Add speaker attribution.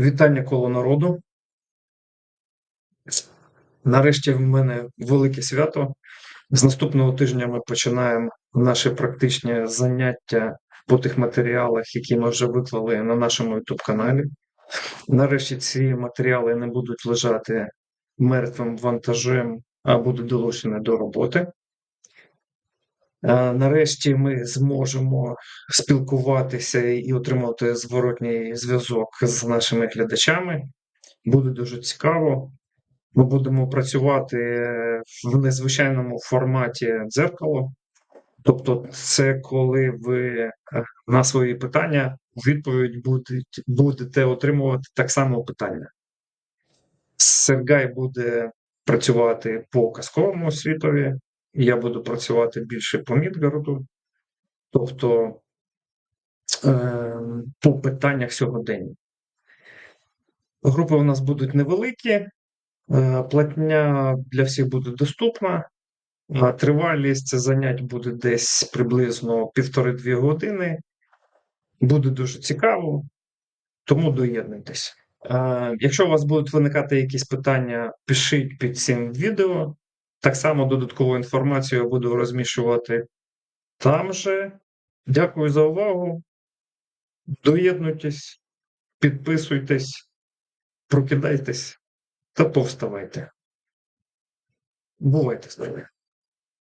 Speaker 1: Вітання коло народу. Нарешті в мене велике свято. З наступного тижня ми починаємо наші практичні заняття по тих матеріалах, які ми вже виклали на нашому YouTube каналі. Нарешті ці матеріали не будуть лежати мертвим вантажем, а будуть долучені до роботи. Е, Нарешті ми зможемо спілкуватися і отримати зворотній зв'язок з нашими глядачами. Буде дуже цікаво. Ми будемо працювати в незвичайному форматі дзеркало. Тобто, це коли ви е, на свої питання відповідь будете, будете отримувати так само питання. Сергай буде працювати по казковому світові, я буду працювати більше по Мідгарду, тобто е, по питаннях сьогодення. Групи у нас будуть невеликі, е, платня для всіх буде доступна. Тривалість занять буде десь приблизно півтори-дві години. Буде дуже цікаво, тому доєднуйтесь. Е, Якщо у вас будуть виникати якісь питання, пишіть під цим відео. Так само додаткову інформацію я буду розміщувати там же. Дякую за увагу. Доєднуйтесь, підписуйтесь, прокидайтесь та повставайте. Бувайте здорові!